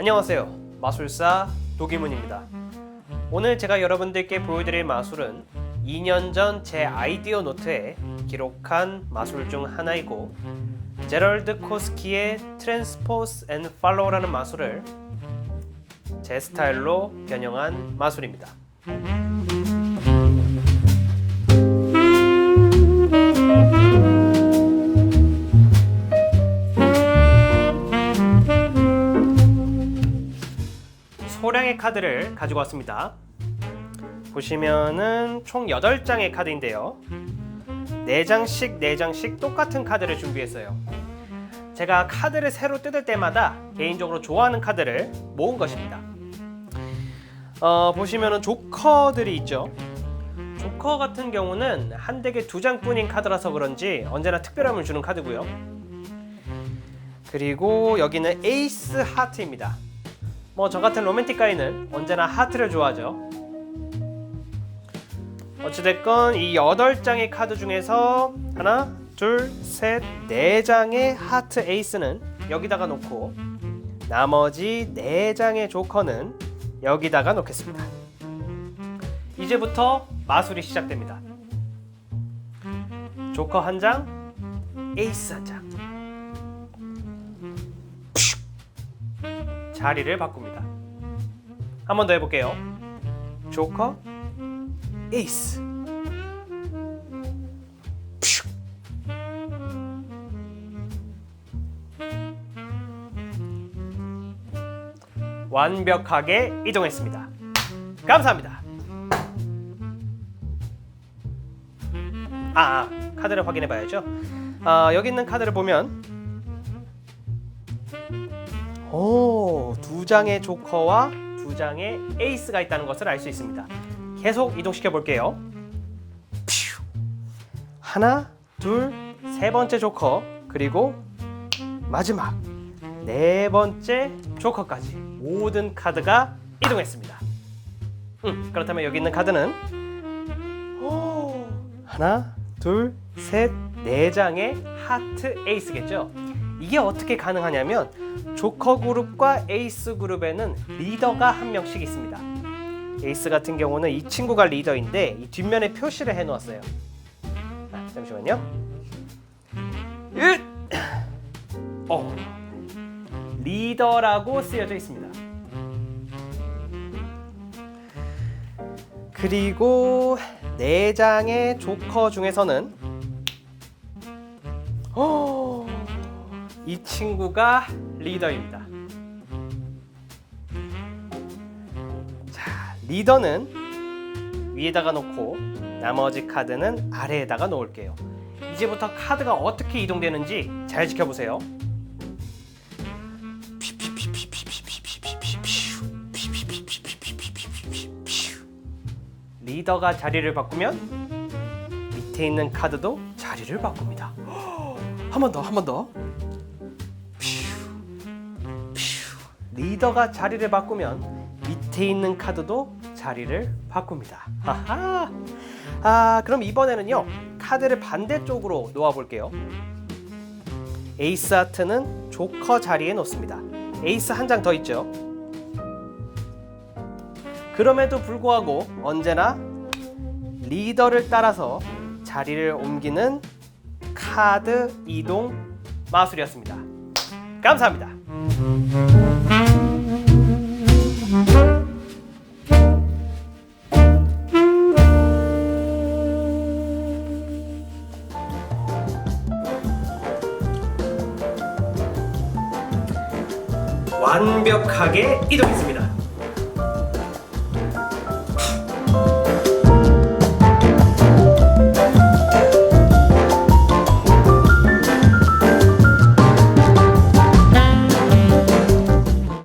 안녕하세요. 마술사 도기문입니다. 오늘 제가 여러분들께 보여드릴 마술은 2년 전 제 아이디어 노트에 기록한 마술 중 하나이고 제럴드 코스키의 트랜스포스 앤 팔로우라는 마술을 제 스타일로 변형한 마술입니다. 카드를 가지고 왔습니다. 보시면은 총 8장의 카드인데요. 4장씩 4장씩 똑같은 카드를 준비했어요. 제가 카드를 새로 뜯을 때마다 개인적으로 좋아하는 카드를 모은 것입니다. 어, 보시면은 조커들이 있죠. 조커 같은 경우는 한 덱에 두 장뿐인 카드라서 그런지 언제나 특별함을 주는 카드고요. 그리고 여기는 에이스 하트입니다. 뭐 저 같은 로맨틱 가이는 언제나 하트를 좋아하죠. 어찌됐건 이 8장의 카드 중에서 하나, 둘, 셋, 네 장의 하트 에이스는 여기다가 놓고 나머지 네 장의 조커는 여기다가 놓겠습니다. 이제부터 마술이 시작됩니다. 조커 한 장, 에이스 한 장. 자리를 바꿉니다. 한 번 더 해볼게요. 조커, 에이스. 퓨. 완벽하게 이동했습니다. 감사합니다. 아, 아 카드를 확인해 봐야죠. 아, 여기 있는 카드를 보면 오, 두 장의 조커와 두 장의 에이스가 있다는 것을 알 수 있습니다. 계속 이동시켜 볼게요. 퓨. 하나, 둘, 세 번째 조커, 그리고 마지막 네 번째 조커까지 모든 카드가 이동했습니다. 음, 그렇다면 여기 있는 카드는 오, 하나, 둘, 셋, 네 장의 하트 에이스겠죠. 이게 어떻게 가능하냐면 조커 그룹과 에이스 그룹에는 리더가 한 명씩 있습니다. 에이스 같은 경우는 이 친구가 리더인데 이 뒷면에 표시를 해 놓았어요. 아, 잠시만요. 으! 어, 리더라고 쓰여져 있습니다. 그리고 네 장의 조커 중에서는 이 친구가 리더입니다. 자, 리더는 위에다가 놓고 나머지 카드는 아래에다가 놓을게요. 이제부터 카드가 어떻게 이동되는지 잘 지켜보세요. 리더가 자리를 바꾸면 밑에 있는 카드도 자리를 바꿉니다. 한 번 더, 한 번 더. 리더가 자리를 바꾸면 밑에 있는 카드도 자리를 바꿉니다. 하하. 아, 그럼 이번에는요. 카드를 반대쪽으로 놓아 볼게요. 에이스 하트는 조커 자리에 놓습니다. 에이스 한 장 더 있죠. 그럼에도 불구하고 언제나 리더를 따라서 자리를 옮기는 카드 이동 마술이었습니다. 감사합니다. 완벽하게 이동했습니다.